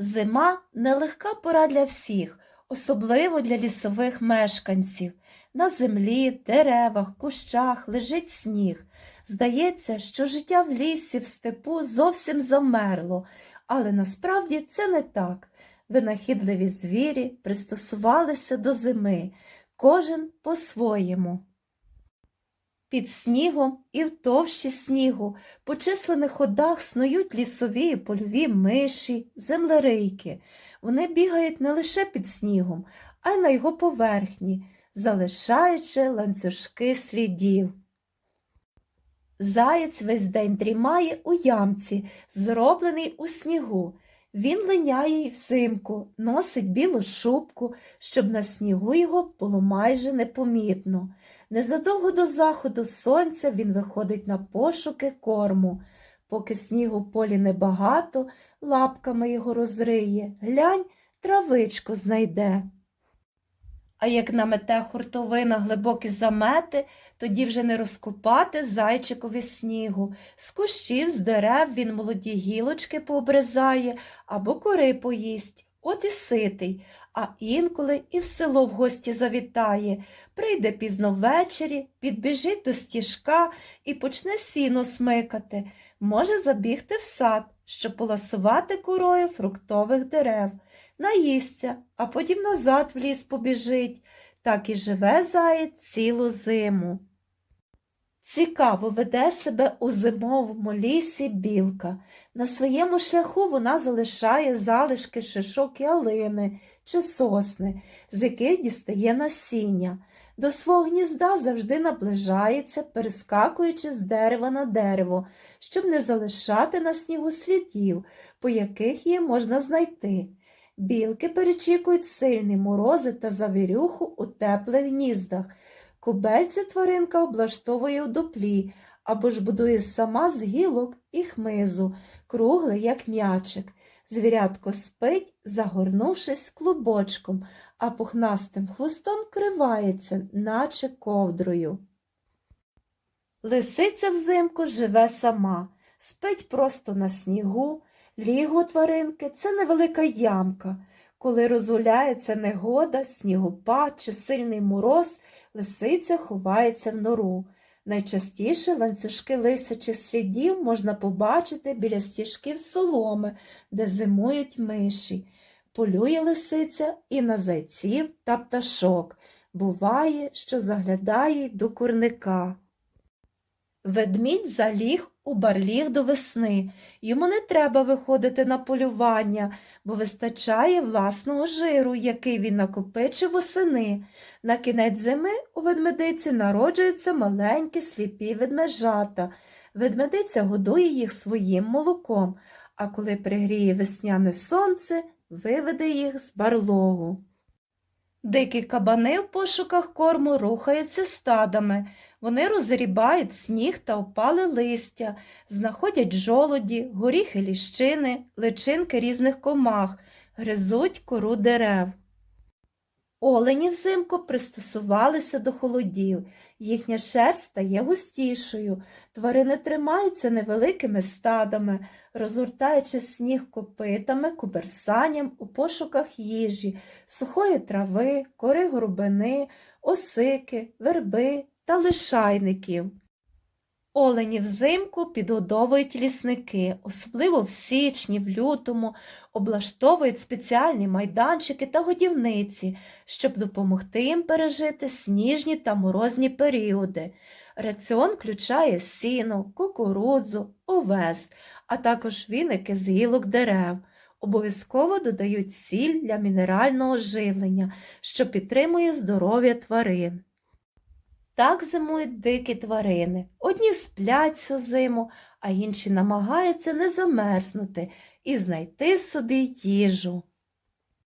Зима нелегка пора для всіх, особливо для лісових мешканців. На землі, деревах, кущах лежить сніг. Здається, що життя в лісі, в степу зовсім замерло, але насправді це не так. Винахідливі звірі пристосувалися до зими, кожен по-своєму. Під снігом і в товщі снігу по численних ходах снують лісові і польові миші, землерийки. Вони бігають не лише під снігом, а й на його поверхні, залишаючи ланцюжки слідів. Заєць весь день дрімає у ямці, зроблений у снігу. Він линяє й взимку, носить білу шубку, щоб на снігу його було майже непомітно. Незадовго до заходу сонця він виходить на пошуки корму. Поки снігу в полі небагато, лапками його розриє, глянь, травичку знайде. А як намете хуртовина глибокі замети, тоді вже не розкопати зайчикові снігу. З кущів, з дерев він молоді гілочки пообризає або кори поїсть, от і ситий, а інколи і в село в гості завітає, прийде пізно ввечері, підбіжить до стіжка і почне сіно смикати, може забігти в сад, щоб поласувати корою фруктових дерев, наїсться, а потім назад в ліс побіжить. Так і живе заєць цілу зиму. Цікаво веде себе у зимовому лісі білка. На своєму шляху вона залишає залишки шишок ялини чи сосни, з яких дістає насіння. До свого гнізда завжди наближається, перескакуючи з дерева на дерево, щоб не залишати на снігу слідів, по яких її можна знайти. Білки перечікують сильні морози та завірюху у теплих гніздах. Кубельця тваринка облаштовує у дуплі або ж будує сама з гілок і хмизу, круглий, як м'ячик. Звірятко спить, загорнувшись клубочком, а пухнастим хвостом кривається, наче ковдрою. Лисиця взимку живе сама, спить просто на снігу, лігво тваринки це невелика ямка. Коли розгуляється негода, снігопад чи сильний мороз, лисиця ховається в нору. Найчастіше ланцюжки лисячих слідів можна побачити біля стіжків соломи, де зимують миші. Полює лисиця і на зайців та пташок. Буває, що заглядає до курника. Ведмідь заліг у барліг до весни. Йому не треба виходити на полювання, бо вистачає власного жиру, який він накопичив восени. На кінець зими у ведмедиці народжуються маленькі сліпі ведмежата. Ведмедиця годує їх своїм молоком, а коли пригріє весняне сонце, виведе їх з барлогу. Дикі кабани в пошуках корму рухаються стадами. Вони розрібають сніг та опали листя, знаходять жолоді, горіхи ліщини, личинки різних комах, гризуть кору дерев. Олені взимку пристосувалися до холодів, їхня шерсть стає густішою, тварини тримаються невеликими стадами, розгортаючи сніг копитами, куберсанням у пошуках їжі, сухої трави, кори горбини, осики, верби та лишайників. Олені взимку підгодовують лісники, особливо в січні, в лютому, облаштовують спеціальні майданчики та годівниці, щоб допомогти їм пережити сніжні та морозні періоди. Раціон включає сіно, кукурудзу, овес, а також віники з гілок дерев. Обов'язково додають сіль для мінерального живлення, що підтримує здоров'я тварин. Так зимують дикі тварини. Одні сплять всю зиму, а інші намагаються не замерзнути і знайти собі їжу.